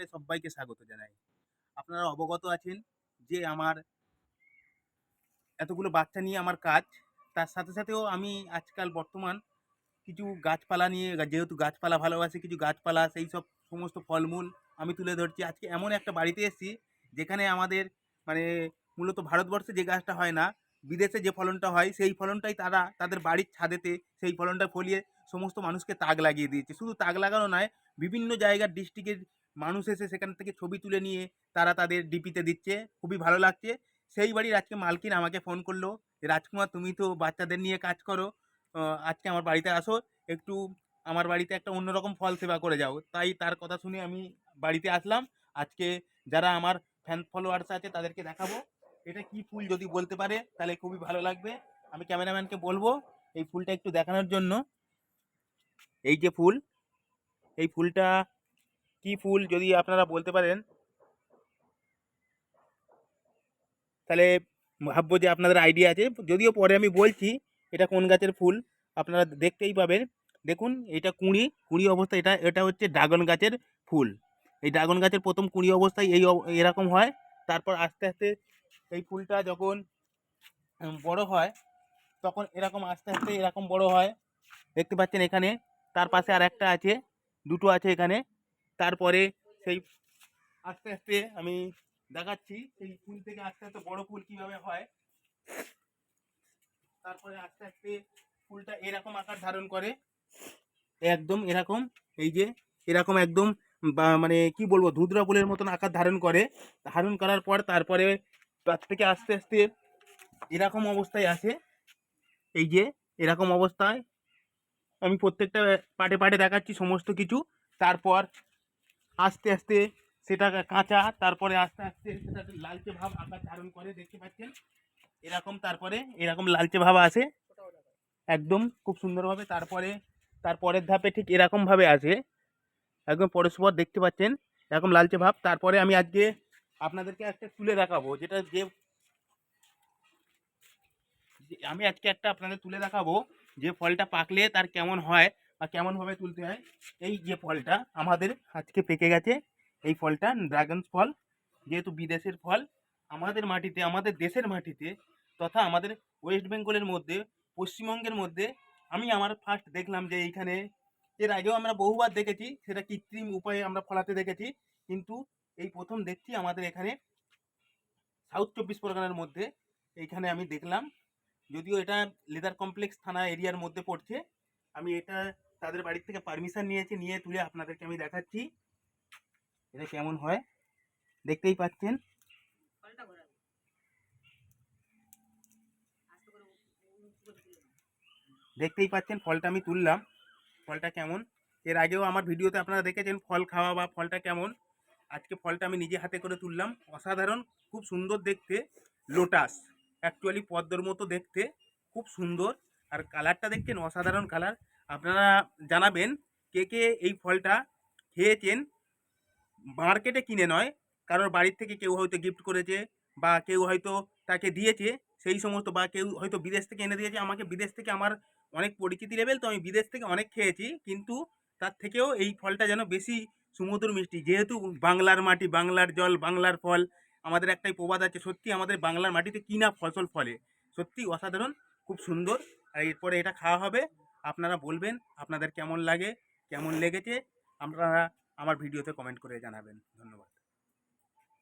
চ্যানেলে সবাইকে স্বাগত জানাই। আপনারা অবগত আছেন যে আমার এতগুলো বাচ্চা নিয়ে আমার কাজ। তার সাথে সাথেও আমি আজকাল বর্তমান কিছু গাছপালা নিয়ে, যেহেতু গাছপালা ভালোবাসি, কিছু গাছপালা, সেই সব সমস্ত ফলমূল আমি তুলে ধরছি। আজকে এমন একটা বাড়িতে এসেছি যেখানে আমাদের মানে মূলত ভারতবর্ষে যে গাছটা হয় না, বিদেশে যে ফলনটা হয়, সেই ফলনটাই তারা তাদের বাড়ির ছাদেতে সেই ফলনটা ফলিয়ে সমস্ত মানুষকে তাক লাগিয়ে দিয়েছে। শুধু তাক লাগানো নয়, বিভিন্ন জায়গার ডিস্ট্রিক্টের মানুষ এসে সেখান থেকে ছবি তুলে নিয়ে তারা তাদের ডিপিতে দিচ্ছে। খুবই ভালো লাগছে। সেই বাড়ির আজকে মালকিন আমাকে ফোন করল রাজকুমার, তুমি তো বাচ্চাদের নিয়ে কাজ করো। আজকে আমার বাড়িতে আসো। একটু আমার বাড়িতে একটা অন্যরকম ফল সেবা করে যাও। তাই তার কথা শুনে আমি বাড়িতে আসলাম। আজকে যারা আমার ফ্যান ফলোয়ার্স আছে, তাদেরকে দেখাবো। এটা কি ফুল যদি বলতে পারে, তাহলে খুবই ভালো লাগবে। আমি ক্যামেরাম্যানকে বলব এই ফুলটা একটু দেখানোর জন্য। এই যে ফুল, এই ফুলটা কি ফুল যদি আপনারা বলতে পারেন? তাহলে ভাববো যে আপনাদের আইডিয়া আছে। যদিও পরে আমি বলছি এটা কোন গাছের ফুল, আপনারা দেখতেই পাবেন। দেখুন, এটা কুঁড়ি কুঁড়ি অবস্থা, এটা এটা হচ্ছে ড্রাগন গাছের ফুল। এই ড্রাগন গাছের প্রথম কুঁড়ি অবস্থায় এই এরকম হয়। তারপর আস্তে আস্তে এই ফুলটা যখন বড় হয়, তখন এরকম আস্তে আস্তে এরকম বড় হয়। দেখতে পাচ্ছেন এখানে, তার পাশে আর একটা আছে, দুটো আছে এখানে। তারপরে সেই আস্তে আস্তে আমি দেখাচ্ছি, সেই ফুল থেকে আস্তে আস্তে বড় ফুল কীভাবে হয়। তারপরে আস্তে আস্তে ফুলটা এরকম আকার ধারণ করে। একদম এরকম, এই যে এরকম একদম মানে কি বলব ধুতরা ফুলের মতন আকার ধারণ করে। ধারণ করার পর তারপরে তার থেকে আস্তে আস্তে এরকম অবস্থায় আসে। এই যে এরকম অবস্থায় আমি প্রত্যেকটা পাটে পাটে দেখাচ্ছি সমস্ত কিছু। তারপর আস্তে আস্তে সেটা কাঁচা, তারপরে আস্তে আস্তে সেটা লালচে ভাব আকার ধারণ করে দেখতে পাচ্ছেন। এরকম তারপরে, এরকম লালচে ভাব আসে। একদম খুব সুন্দরভাবে তারপরে, তারপরের ধাপে ঠিক এরকমভাবে আসে। একদম পরস্পর দেখতে পাচ্ছেন, এরকম লালচে ভাব। তারপরে আমি আজকে আপনাদেরকে একটা তুলে দেখাবো, যেটা যে যে- আমি আজকে একটা আপনাদের তুলে দেখাবো যে ফলটা পাকলে তার কেমন হয়। বা কেমনভাবে তুলতে হয়, এই যে ফলটা আমাদের আজকে পেকে গেছে, এই ফলটা ড্রাগন ফল, যেহেতু বিদেশের ফল, আমাদের মাটিতে, আমাদের দেশের মাটিতে তথা আমাদের ওয়েস্ট বেঙ্গলের মধ্যে, পশ্চিমবঙ্গের মধ্যে, আমি আমার ফার্স্ট দেখলাম যে এইখানে, এর আগেও আমরা বহুবার দেখেছি, সেটা কৃত্রিম উপায়ে আমরা ফলাতে দেখেছি, কিন্তু এই প্রথম দেখছি আমাদের এখানে সাউথ চব্বিশ পরগনার মধ্যে, এইখানে আমি দেখলাম, যদিও এটা লেদার কমপ্লেক্স থানা এরিয়ার মধ্যে পড়ছে, আমি এটা তাদের বাড়ির থেকে পারমিশন নিয়েছি নিয়ে তুলে আপনাদেরকে আমি দেখাচ্ছি। এটা কেমন হয়? দেখতেই পাচ্ছেন। দেখতেই পাচ্ছেন ফলটা আমি তুললাম। ফলটা কেমন? এর আগেও আমার ভিডিওতে আপনারা দেখেছেন ফল খাওয়া বা ফলটা কেমন। আজকে ফলটা আমি নিজে হাতে করে তুললাম। অসাধারণ খুব সুন্দর দেখতে। লোটাস অ্যাকচুয়ালি পদ্মর মতো দেখতে। খুব সুন্দর। আর কালারটা দেখছেন, অসাধারণ কালার। আপনারা জানাবেন কে কে এই ফলটা খেয়েছেন। মার্কেটে কিনে নয়, কারোর বাড়ির থেকে কেউ হয়তো গিফট করেছে বা কেউ হয়তো তাকে দিয়েছে, সেই সমস্ত বা কেউ হয়তো বিদেশ থেকে এনে দিয়েছে। আমাকে বিদেশ থেকে আমার অনেক পরিচিতি লেভেল, তো আমি বিদেশ থেকে অনেক খেয়েছি, কিন্তু তার থেকেও এই ফলটা যেন বেশি সুমধুর মিষ্টি। যেহেতু বাংলার মাটি, বাংলার জল, বাংলার ফল, আমাদের একটাই প্রবাদ আছে, সত্যি আমাদের বাংলার মাটিতে কি না ফসল ফলে। সত্যি অসাধারণ, খুব সুন্দর। আর এরপরে এটা খাওয়া হবে। আপনারা বলবেন আপনাদের কেমন লাগে, কেমন লেগেছে, আপনারা আমার ভিডিওতে কমেন্ট করে জানাবেন। ধন্যবাদ।